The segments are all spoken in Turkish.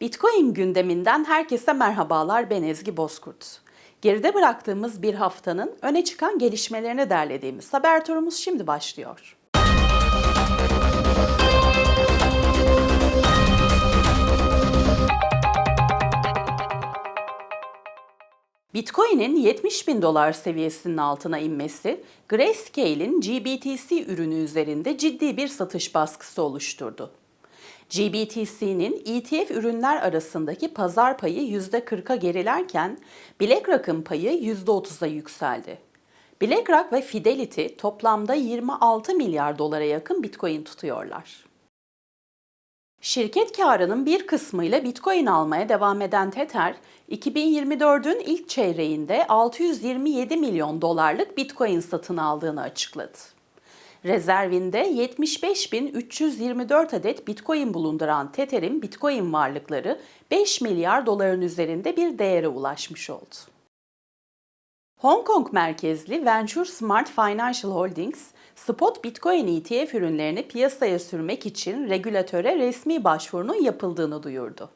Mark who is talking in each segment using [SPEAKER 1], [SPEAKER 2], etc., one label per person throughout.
[SPEAKER 1] Bitcoin gündeminden herkese merhabalar ben Ezgi Bozkurt. Geride bıraktığımız bir haftanın öne çıkan gelişmelerini derlediğimiz haber turumuz şimdi başlıyor. Bitcoin'in 70 bin dolar seviyesinin altına inmesi, Grayscale'in GBTC ürünü üzerinde ciddi bir satış baskısı oluşturdu. GBTC'nin ETF ürünler arasındaki pazar payı %40'a gerilerken BlackRock'ın payı %30'a yükseldi. BlackRock ve Fidelity toplamda 26 milyar dolara yakın Bitcoin tutuyorlar. Şirket karının bir kısmıyla Bitcoin almaya devam eden Tether, 2024'ün ilk çeyreğinde 627 milyon dolarlık Bitcoin satın aldığını açıkladı. Rezervinde 75.324 adet Bitcoin bulunduran Tether'in Bitcoin varlıkları 5 milyar doların üzerinde bir değere ulaşmış oldu. Hong Kong merkezli Venture Smart Financial Holdings, spot Bitcoin ETF ürünlerini piyasaya sürmek için regülatöre resmi başvurunun yapıldığını duyurdu.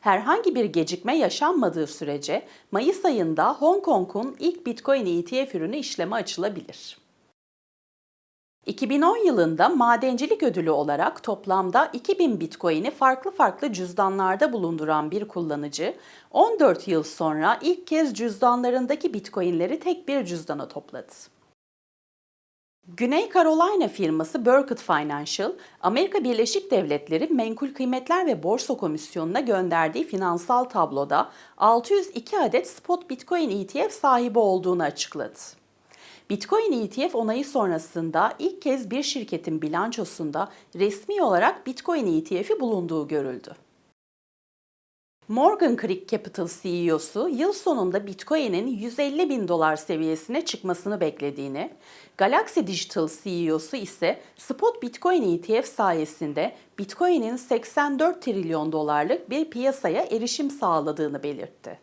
[SPEAKER 1] Herhangi bir gecikme yaşanmadığı sürece Mayıs ayında Hong Kong'un ilk Bitcoin ETF ürünü işleme açılabilir. 2010 yılında madencilik ödülü olarak toplamda 2000 Bitcoin'i farklı farklı cüzdanlarda bulunduran bir kullanıcı, 14 yıl sonra ilk kez cüzdanlarındaki Bitcoin'leri tek bir cüzdana topladı. Güney Carolina firması Burkett Financial, Amerika Birleşik Devletleri Menkul Kıymetler ve Borsa Komisyonu'na gönderdiği finansal tabloda 602 adet spot Bitcoin ETF sahibi olduğunu açıkladı. Bitcoin ETF onayı sonrasında ilk kez bir şirketin bilançosunda resmi olarak Bitcoin ETF'i bulunduğu görüldü. Morgan Creek Capital CEO'su yıl sonunda Bitcoin'in 150 bin dolar seviyesine çıkmasını beklediğini, Galaxy Digital CEO'su ise spot Bitcoin ETF sayesinde Bitcoin'in 84 trilyon dolarlık bir piyasaya erişim sağladığını belirtti.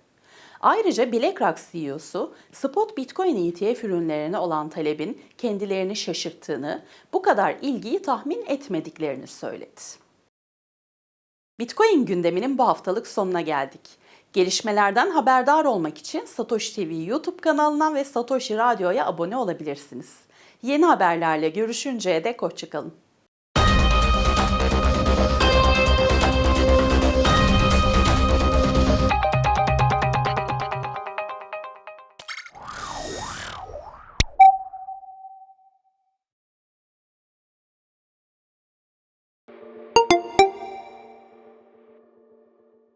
[SPEAKER 1] Ayrıca BlackRock CEO'su spot Bitcoin ETF ürünlerine olan talebin kendilerini şaşırttığını, bu kadar ilgiyi tahmin etmediklerini söyledi. Bitcoin gündeminin bu haftalık sonuna geldik. Gelişmelerden haberdar olmak için Satoshi TV YouTube kanalına ve Satoshi Radyo'ya abone olabilirsiniz. Yeni haberlerle görüşünceye dek hoşçakalın.